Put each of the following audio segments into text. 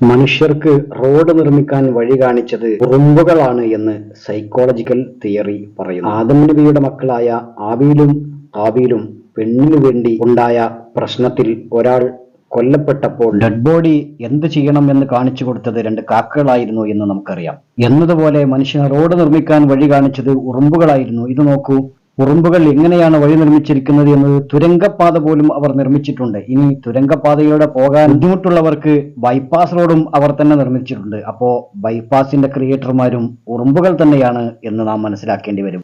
മനുഷ്യർക്ക് റോഡ് നിർമ്മിക്കാൻ വഴി കാണിച്ചത് ഉറുമ്പുകളാണ് എന്ന് സൈക്കോളജിക്കൽ തിയറി പറയുന്നു. ആദം നബിയുടെ മക്കളായ ആവിയിലും ആബീലും പെണ്ണിനു വേണ്ടി ഉണ്ടായ പ്രശ്നത്തിൽ ഒരാൾ കൊല്ലപ്പെട്ടപ്പോൾ ഡെഡ് ബോഡി എന്ത് ചെയ്യണം എന്ന് കാണിച്ചു കൊടുത്തത് രണ്ട് കാക്കകളായിരുന്നു എന്ന് നമുക്കറിയാം. എന്നതുപോലെ മനുഷ്യൻ റോഡ് നിർമ്മിക്കാൻ വഴി കാണിച്ചത് ഉറുമ്പുകളായിരുന്നു. ഇത് നോക്കൂ. ഉറുമ്പുകൾ എങ്ങനെയാണ് വഴി നിർമ്മിച്ചിരിക്കുന്നത് എന്നത് തുരങ്കപ്പാത പോലും അവർ നിർമ്മിച്ചിട്ടുണ്ട്. ഇനി തുരങ്കപ്പാതയിലൂടെ പോകാൻ ബുദ്ധിമുട്ടുള്ളവർക്ക് ബൈപ്പാസ് റോഡും അവർ തന്നെ നിർമ്മിച്ചിട്ടുണ്ട്. അപ്പോ ബൈപ്പാസിന്റെ ക്രിയേറ്റർമാരും ഉറുമ്പുകൾ തന്നെയാണ് എന്ന് നാം മനസ്സിലാക്കേണ്ടി വരും.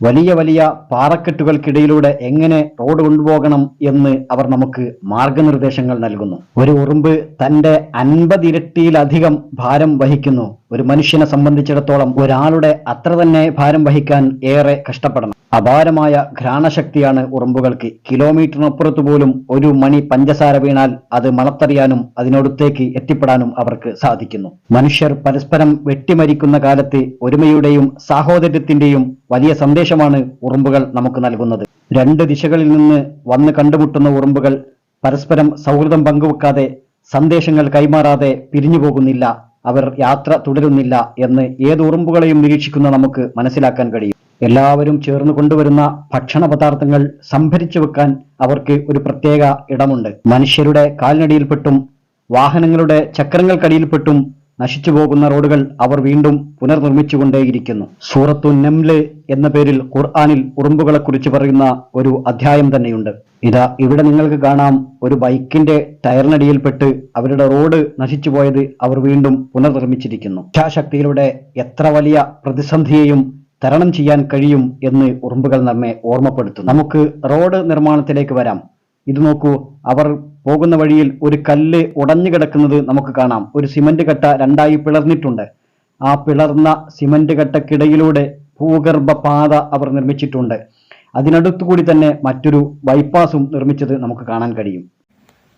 വലിയ വലിയ പാറക്കെട്ടുകൾക്കിടയിലൂടെ എങ്ങനെ റോഡ് കൊണ്ടുപോകണം എന്ന് അവർ നമുക്ക് മാർഗനിർദ്ദേശങ്ങൾ നൽകുന്നു. ഒരു ഉറുമ്പ് തന്റെ അൻപത് ഇരട്ടിയിലധികം ഭാരം വഹിക്കുന്നു. ഒരു മനുഷ്യനെ സംബന്ധിച്ചിടത്തോളം ഒരാളുടെ അത്ര തന്നെ ഭാരം വഹിക്കാൻ ഏറെ കഷ്ടപ്പെടണം. അപാരമായ ഘ്രാണശക്തിയാണ് ഉറുമ്പുകൾക്ക്. കിലോമീറ്ററിനപ്പുറത്ത് പോലും ഒരു മണി പഞ്ചസാര വീണാൽ അത് മണത്തറിയാനും അതിനടുത്തേക്ക് എത്തിപ്പെടാനും അവർക്ക് സാധിക്കുന്നു. മനുഷ്യർ പരസ്പരം വെട്ടിമരിക്കുന്ന കാലത്ത് ഒരുമയുടെയും സാഹോദര്യത്തിന്റെയും വലിയ സന്ദേശമാണ് ഉറുമ്പുകൾ നമുക്ക് നൽകുന്നത്. രണ്ട് ദിശകളിൽ നിന്ന് വന്ന് കണ്ടുമുട്ടുന്ന ഉറുമ്പുകൾ പരസ്പരം സൗഹൃദം പങ്കുവെക്കാതെ സന്ദേശങ്ങൾ കൈമാറാതെ പിരിഞ്ഞു പോകുന്നില്ല. അവർ യാത്ര തുടരുന്നില്ല എന്ന് ഏത് ഉറുമ്പുകളെയും നിരീക്ഷിക്കുന്ന നമുക്ക് മനസ്സിലാക്കാൻ കഴിയും. എല്ലാവരും ചേർന്ന് കൊണ്ടുവരുന്ന ഭക്ഷണ പദാർത്ഥങ്ങൾ സംഭരിച്ചു വെക്കാൻ അവർക്ക് ഒരു പ്രത്യേക ഇടമുണ്ട്. മനുഷ്യരുടെ കാൽനടിയിൽപ്പെട്ടും വാഹനങ്ങളുടെ ചക്രങ്ങൾക്കടിയിൽപ്പെട്ടും നശിച്ചു പോകുന്ന റോഡുകൾ അവർ വീണ്ടും പുനർനിർമ്മിച്ചുകൊണ്ടേയിരിക്കുന്നു. സൂറത്തു നെംൽ എന്ന പേരിൽ ഖുർആാനിൽ ഉറുമ്പുകളെ കുറിച്ച് പറയുന്ന ഒരു അധ്യായം തന്നെയുണ്ട്. ഇതാ ഇവിടെ നിങ്ങൾക്ക് കാണാം ഒരു ബൈക്കിന്റെ ടയറിനടിയിൽപ്പെട്ട് അവരുടെ റോഡ് നശിച്ചു പോയത് അവർ വീണ്ടും പുനർനിർമ്മിച്ചിരിക്കുന്നു. ഇച്ഛാശക്തിയിലൂടെ എത്ര വലിയ പ്രതിസന്ധിയെയും തരണം ചെയ്യാൻ കഴിയും എന്ന് ഉറുമ്പുകൾ നമ്മെ ഓർമ്മപ്പെടുത്തുന്നു. നമുക്ക് റോഡ് നിർമ്മാണത്തിലേക്ക് വരാം. ഇത് നോക്കൂ അവർ പോകുന്ന വഴിയിൽ ഒരു കല്ല് ഉടഞ്ഞു കിടക്കുന്നത് നമുക്ക് കാണാം. ഒരു സിമന്റ് കട്ട രണ്ടായി പിളർന്നിട്ടുണ്ട്. ആ പിളർന്ന സിമന്റ് കട്ടക്കിടയിലൂടെ ഭൂഗർഭ പാത അവർ നിർമ്മിച്ചിട്ടുണ്ട്. അതിനടുത്തുകൂടി തന്നെ മറ്റൊരു ബൈപ്പാസും നിർമ്മിച്ചത് നമുക്ക് കാണാൻ കഴിയും.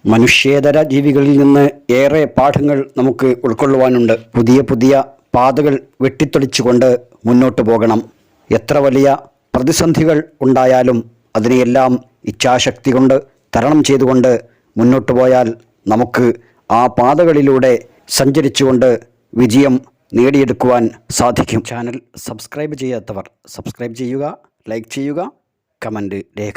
മനുഷ്യേതര ജീവികളിൽ നിന്ന് ഏറെ പാഠങ്ങൾ നമുക്ക് ഉൾക്കൊള്ളുവാനുണ്ട്. പുതിയ പുതിയ പാതകൾ വെട്ടിത്തെളിച്ചുകൊണ്ട് മുന്നോട്ട് പോകണം. എത്ര വലിയ പ്രതിസന്ധികൾ ഉണ്ടായാലും അതിനെയെല്ലാം ഇച്ഛാശക്തി കൊണ്ട് തരണം ചെയ്തുകൊണ്ട് മുന്നോട്ട് പോയാൽ നമുക്ക് ആ പാതകളിലൂടെ സഞ്ചരിച്ചുകൊണ്ട് വിജയം നേടിയെടുക്കുവാൻ സാധിക്കും. ചാനൽ സബ്സ്ക്രൈബ് ചെയ്യാത്തവർ സബ്സ്ക്രൈബ് ചെയ്യുക ലൈക്ക് ചെയ്യുക കമന്റ് രേഖ